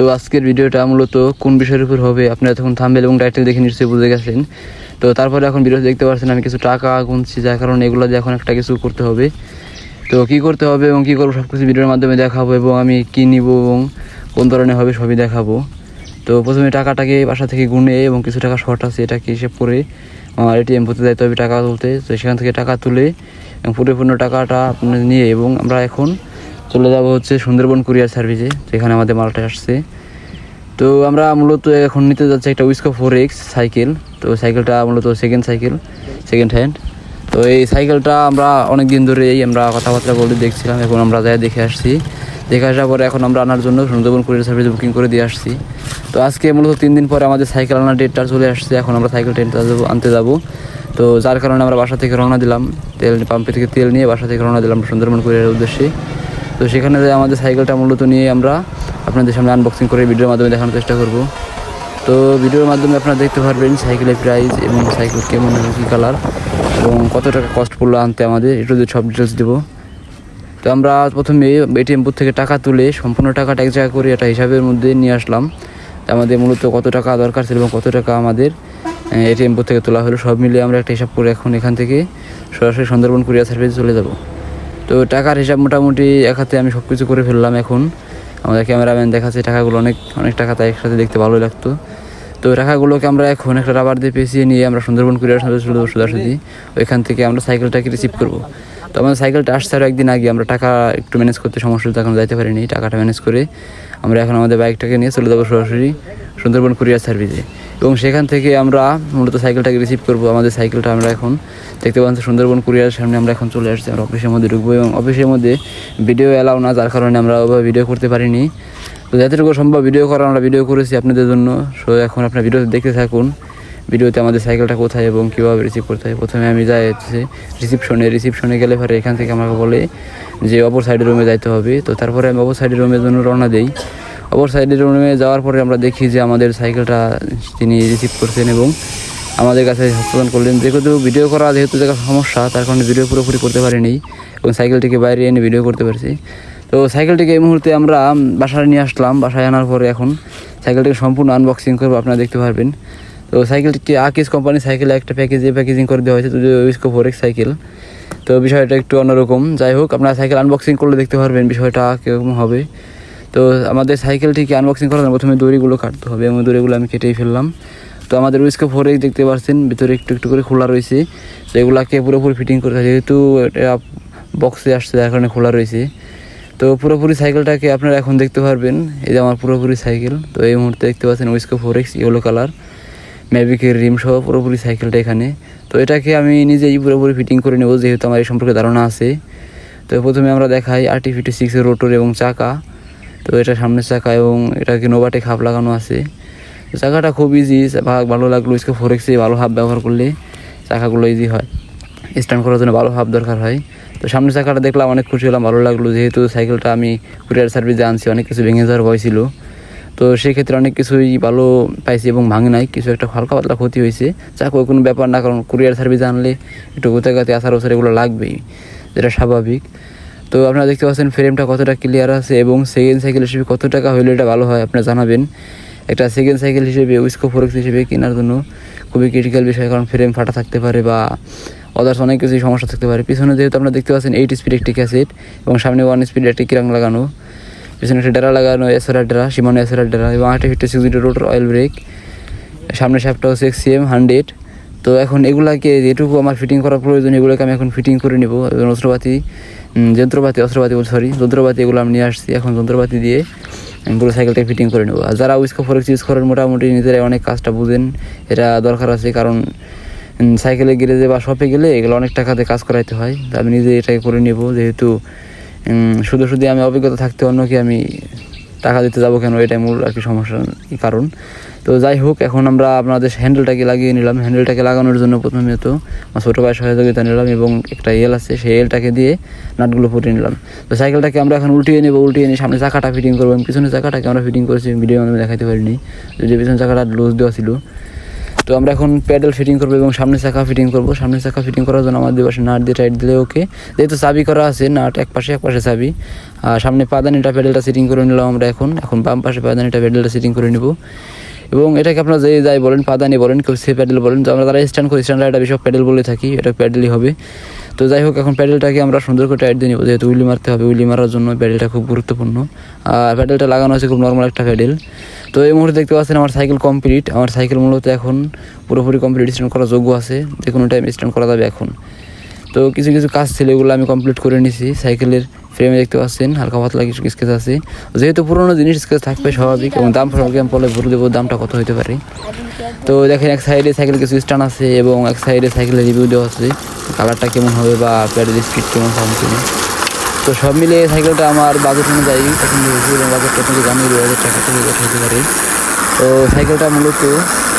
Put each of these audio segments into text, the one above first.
তো আজকের ভিডিওটা মূলত কোন বিষয়ের উপর হবে? আপনারা তখন থাম্বেল এবং টাইটেল দেখে নিশ্চয়ই বুঝে গেছেন। তো তারপরে এখন ভিডিও দেখতে পাচ্ছেন আমি কিছু টাকা গুনছি, যার কারণে এগুলো দিয়ে এখন একটা কিছু করতে হবে। তো কি করতে হবে এবং কী করব সব কিছু ভিডিওর মাধ্যমে দেখাবো এবং আমি কী নিব এবং কোন ধরনের হবে সবই দেখাবো। তো প্রথমে টাকাটাকে বাসা থেকে গুনে এবং কিছু টাকা শর্ট আছে, এটাকে হিসেব করে আমার এটিএম ভর্তি যাইতে হবে টাকা তুলতে। তো সেখান থেকে টাকা তুলে এবং পরিপূর্ণ টাকাটা নিয়ে এবং আমরা এখন চলে যাব হচ্ছে সুন্দরবন কুরিয়ার সার্ভিসে, যেখানে আমাদের মালটা আসছে। তো আমরা মূলত এখন নিতে যাচ্ছি একটা উইস্কো ফোর এক্স সাইকেল। তো সাইকেলটা মূলত সেকেন্ড সাইকেল সেকেন্ড হ্যান্ড তো এই সাইকেলটা আমরা অনেক দিন ধরেই আমরা কথাবার্তা বলে দেখছিলাম, এখন আমরা যাই দেখে আসছি। দেখে আসার পরে এখন আমরা আনার জন্য সুন্দরবন কুরিয়ার সার্ভিস বুকিং করে দিয়ে আসছি। তো আজকে মূলত তিন দিন পরে আমাদের সাইকেল আনার ডেটটা চলে আসছে, এখন আমরা সাইকেল টেনটা আনতে যাব। তো যার কারণে আমরা বাসা থেকে রওনা দিলাম, তেল পাম্পে থেকে তেল নিয়ে বাসা থেকে রওনা দিলাম সুন্দরবন কুরিয়ারের উদ্দেশ্যে। তো সেখানে আমাদের সাইকেলটা মূলত নিয়ে আমরা আপনাদের সামনে আনবক্সিং করে ভিডিওর মাধ্যমে দেখানোর চেষ্টা করব। তো ভিডিওর মাধ্যমে আপনারা দেখতে পারবেন সাইকেলের প্রাইস এবং সাইকেল কেমন কী কালার এবং কত টাকা কস্ট পড়ল আনতে আমাদের একটু সব ডিটেলস দেবো। তো আমরা প্রথমে এটিএম বুথ থেকে টাকা তুলে সম্পূর্ণ টাকাটা এক জায়গা করে একটা হিসাবের মধ্যে নিয়ে আসলাম। আমাদের মূলত কত টাকা দরকার ছিল এবং কত টাকা আমাদের এটিএম বুথ থেকে তোলা হলো, সব মিলিয়ে আমরা একটা হিসাব করে এখন এখান থেকে সরাসরি সুন্দরবন কুরিয়ার সার্ভিসে চলে যাব। তো টাকার হিসাব মোটামুটি এক হাতে আমি সব কিছু করে ফেললাম এখন। আমাদের ক্যামেরাম্যান দেখাচ্ছে টাকাগুলো অনেক অনেক টাকা, তাই একসাথে দেখতে ভালোই লাগতো। তো টাকাগুলোকে আমরা এখন একটা রাবার দিয়ে পেঁচিয়ে নিয়ে আমরা সুন্দরবন কুরিয়ার সার্ভিস সোজাসুজি ওইখান থেকে আমরা সাইকেলটাকে রিসিভ করব। তো আমাদের সাইকেলটা আসছে আরও একদিন আগে, আমরা টাকা একটু ম্যানেজ করতে সমস্যা হতো এখন যাইতে পারিনি। টাকাটা ম্যানেজ করে আমরা এখন আমাদের বাইকটাকে নিয়ে চলে যাব সরাসরি সুন্দরবন কুরিয়ার সার্ভিসে এবং সেখান থেকে আমরা মূলত সাইকেলটাকে রিসিভ করব। আমাদের সাইকেলটা আমরা এখন দেখতে পাচ্ছি সুন্দরবন কুরিয়ার সামনে আমরা এখন চলে আসছি। আমরা অফিসের মধ্যে ঢুকবো এবং অফিসের মধ্যে ভিডিও অ্যালাউ না, যার কারণে আমরা ওভাবে ভিডিও করতে পারিনি। তো যতটুকু সম্ভব ভিডিও করা আমরা ভিডিও করেছি আপনাদের জন্য। সো এখন আপনার ভিডিও দেখতে থাকুন ভিডিওতে আমাদের সাইকেলটা কোথায় এবং কীভাবে রিসিভ করতে হয়। প্রথমে আমি যাই হচ্ছে রিসিপশনে রিসিপশনে গেলে পরে এখান থেকে আমাকে বলে যে, অপর সাইডের রুমে যাইতে হবে। তো তারপরে আমি অপর সাইডের রুমের জন্য রওনা দিই। অপর সাইডের রুমে যাওয়ার পরে আমরা দেখি যে আমাদের সাইকেলটা তিনি রিসিভ করছেন এবং আমাদের কাছে হস্তান্তর করলেন। যেহেতু ভিডিও করা, যেহেতু জায়গা সমস্যা, তার কারণে ভিডিও পুরোপুরি করতে পারিনি এবং সাইকেলটিকে বাইরে এনে ভিডিও করতে পারছি। তো সাইকেলটিকে এই মুহূর্তে আমরা বাসায় নিয়ে আসলাম। বাসায় আনার পরে এখন সাইকেলটিকে সম্পূর্ণ আনবক্সিং করব, আপনারা দেখতে পারবেন। তো সাইকেলটি আকিস কোম্পানি সাইকেলে একটা প্যাকেজে প্যাকেজিং করে দেওয়া হয়েছে যদি উইস্কো ফোর সাইকেল তো বিষয়টা একটু অন্যরকম। যাই হোক, আপনারা সাইকেল আনবক্সিং করলে দেখতে পারবেন বিষয়টা কীরকম হবে। তো আমাদের সাইকেলটিকে আনবক্সিং করার প্রথমে দড়িগুলো কাটতে হবে এবং দড়িগুলো আমি কেটেই ফেললাম। তো আমাদের উইস্কো ফোরে দেখতে পাচ্ছেন ভিতরে একটু একটু করে খোলা রয়েছে। তো এগুলাকে পুরোপুরি ফিটিং করতে হয় যেহেতু এটা বক্সে আসছে, যার কারণে খোলা রয়েছে। তো পুরোপুরি সাইকেলটাকে আপনারা এখন দেখতে পারবেন, এই যে আমার পুরোপুরি সাইকেল তো এই মুহূর্তে দেখতে পাচ্ছেন উইস্কো ফোর এক্স ইয়েলো কালার ম্যাভিকের রিম সহ পুরোপুরি সাইকেলটা এখানে। তো এটাকে আমি নিজেই পুরোপুরি ফিটিং করে নেব, যেহেতু আমার এই সম্পর্কে ধারণা আছে। তো প্রথমে আমরা দেখাই আরটি ফিফটি সিক্সের রোটর এবং চাকা। তো এটা সামনের চাকা এবং এটাকে নোবাটে খাপ লাগানো আছে। চাকাটা খুব ইজি ভালো লাগল ইসকে ফোর এক্সে ভালো হাফ ব্যবহার করলে চাকাগুলো ইজি হয়। স্ট্যান্ড করার জন্য ভালো হাফ দরকার হয়। তো সামনের চাকাটা দেখলাম অনেক খুশি হলাম, ভালো লাগল। যেহেতু সাইকেলটা আমি কুরিয়ার সার্ভিসে আনছি, অনেক কিছু ভেঙে যাওয়ার ভয় ছিল। তো সেক্ষেত্রে অনেক কিছুই ভালো পাইছি এবং ভাঙে নাই, কিছু একটা হালকা পাতলা ক্ষতি হয়েছে। চাকু কোনো ব্যাপার না, কারণ কুরিয়ার সার্ভিস আনলে একটু গোতে গাতে আসার ওসার এগুলো লাগবেই, যেটা স্বাভাবিক। তো আপনারা দেখতে পাচ্ছেন ফ্রেমটা কতটা ক্লিয়ার আছে এবং সেকেন্ড সাইকেল হিসেবে কত টাকা হলে এটা ভালো হয় আপনারা জানাবেন। একটা সেকেন্ড সাইকেল হিসেবে উইস্কো ফোরেক্স হিসেবে কেনার জন্য খুবই ক্রিটিক্যাল বিষয় কারণ ফ্রেম ফাটা থাকতে পারে বা অদার্স অনেক কিছুই সমস্যা থাকতে পারে। পিছনে যেহেতু আপনারা দেখতে পাচ্ছেন এইট স্পিড একটি ক্যাসেট এবং সামনে ওয়ান স্পিড একটি কিরাং লাগানো। পিছনে একটা ডেরা লাগানো এসরার ডেরা সীমানো এসরার ডেরা এবং একটা fifty six rotor oil brake সামনে শ্যাপটা হচ্ছে এক্স সিএম হান্ড্রেড তো এখন এগুলাকে যেটুকু আমার ফিটিং করার প্রয়োজন এগুলোকে আমি এখন ফিটিং করে নেব। উম, যন্ত্রপাতি অস্ত্রপাতি সরি যন্ত্রপাতি এগুলো আমি নিয়ে আসছি। এখন যন্ত্রপাতি দিয়ে পুরো সাইকেলটাকে ফিটিং করে নেব। আর যারা উইস্কো ফোরেক্স ইউজ করেন, মোটামুটি নিজেরাই অনেক কাজটা বুঝেন। এটা দরকার আছে কারণ সাইকেলে গ্যারেজে বা শপে গেলে এগুলো অনেক টাকাতে কাজ করাইতে হয়। তো আমি নিজে এটাকে করে নেব যেহেতু শুধু শুধু আমি অভিজ্ঞতা থাকতে অন্যকে আমি টাকা দিতে যাব কেন? এটাই মূল আর কি সমস্যার কারণ। তো যাই হোক, এখন আমরা আপনাদের হ্যান্ডেলটাকে লাগিয়ে নিলাম। হ্যান্ডেলটাকে লাগানোর জন্য প্রথমে তো আমার ছোটো ভাইয়ের সহযোগিতা নিলাম এবং একটা এল আছে, সেই এলটাকে দিয়ে নাটগুলো ফুটিয়ে নিলাম। তো সাইকেলটাকে আমরা এখন উল্টিয়ে নেব, উল্টিয়ে নিয়ে সামনে চাকাটা ফিটিং করব এবং পিছনে চাকাটাকে আমরা ফিটিং করেছি ভিডিও আমি দেখাতে পারিনি, যদি পিছনে চাকাটা লুজ দেওয়া ছিল। তো আমরা এখন প্যাডেল ফিটিং করব এবং সামনে চাকা ফিটিং করব। সামনে চাকা ফিটিং করার জন্য আমাদের পাশে নাট দিয়ে টাইট দিলে ওকে যেহেতু চাবি করা আছে, নাট এক পাশে এক পাশে চাবি। আর সামনে পাদানিটা প্যাডেলটা সিটিং করে নিলাম আমরা এখন। এখন বাম পাশে পাদানিটা প্যাডেলটা সিটিং করে নিব। এবং এটাকে আপনারা যে যাই বলেন, পাদানি বলেন, কেউ সে প্যাডেল বলেন, তো আমরা তারা স্ট্যান্ড করি স্ট্যান্ড এটা বিষয় প্যাডেল বলে থাকি, এটা প্যাডেলই হবে। তো যাই হোক, এখন প্যাডেলটাকে আমরা সুন্দর করে টাইট দিয়ে নিব, যেহেতু উইলি মারতে হবে, উইলি মারার জন্য প্যাডেলটা খুব গুরুত্বপূর্ণ। আর প্যাডেলটা লাগানো আছে খুব নর্মাল একটা প্যাডেল। তো এই মুহূর্তে দেখতে পাচ্ছেন আমার সাইকেল কমপ্লিট আমার সাইকেল মূলত এখন পুরোপুরি কমপ্লিট স্ট্যান্ড করার যোগ্য আছে, যে কোনো টাইম স্ট্যান্ড করা যাবে এখন। তো কিছু কিছু কাজ ছিল, এগুলো আমি কমপ্লিট করে নিছি সাইকেলের ফ্রেমে দেখতে পাচ্ছেন, হালকা পাতলা কিছু স্কেচ আছে। যেহেতু পুরোনো জিনিস স্কেচ থাকবে স্বাভাবিক এবং দাম স্বাভাবিক আমি বলে বলে দেবো, দামটা কত হতে পারে। তো দেখেন, এক সাইডে সাইকেল কিছু স্ট্যান্ড আছে এবং এক সাইডে সাইকেলের রিভিউ দেওয়া আছে। কালারটা কেমন হবে বা প্যাডেল স্পিড কেমন সাউন্ড তো সব মিলিয়ে সাইকেলটা আমার বাজেট অনুযায়ী পছন্দ হয়েছে এবং বাজেটটা আপনাকে জানিয়ে দেবো হাজার টাকা থেকে হতে পারে। তো সাইকেলটা মূলত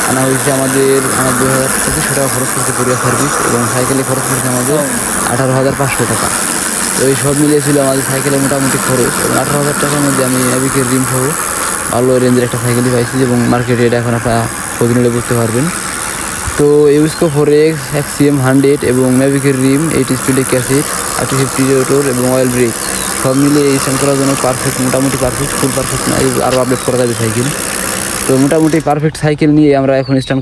আনা হয়েছে আমাদের, আমার দু হাজার পঁচিশশো টাকা খরচ করছে কুরিয়ার সার্ভিস এবং সাইকেলে খরচ করছে আমাদের আঠারো হাজার পাঁচশো টাকা। এই সব মিলিয়ে ছিল আমাদের সাইকেলে মোটামুটি খরচ। এবং আঠারো হাজার টাকার মধ্যে আমি অ্যাবিকের রিম সহ ভালো রেঞ্জের একটা সাইকেলই পাইছি এবং মার্কেটে এটা এখন আপনারা খোঁজ নিলে বুঝতে পারবেন। তো ইউসকো ফোর এক্স এক্সিএম হান্ড্রেড এবং ম্যাভিকের রিম এইট স্পিডে ক্যাসেট থার্টি ফিফটি রোটোর এবং অয়েল ব্রেক সব মিলিয়ে এই স্ট্যান্ড করার জন্য পারফেক্ট মোটামুটি পারফেক্ট ফুল পারফেক্ট না আরও আপডেট করা যাবে সাইকেল। তো মোটামুটি পারফেক্ট সাইকেল নিয়ে আমরা এখন স্ট্যান্ড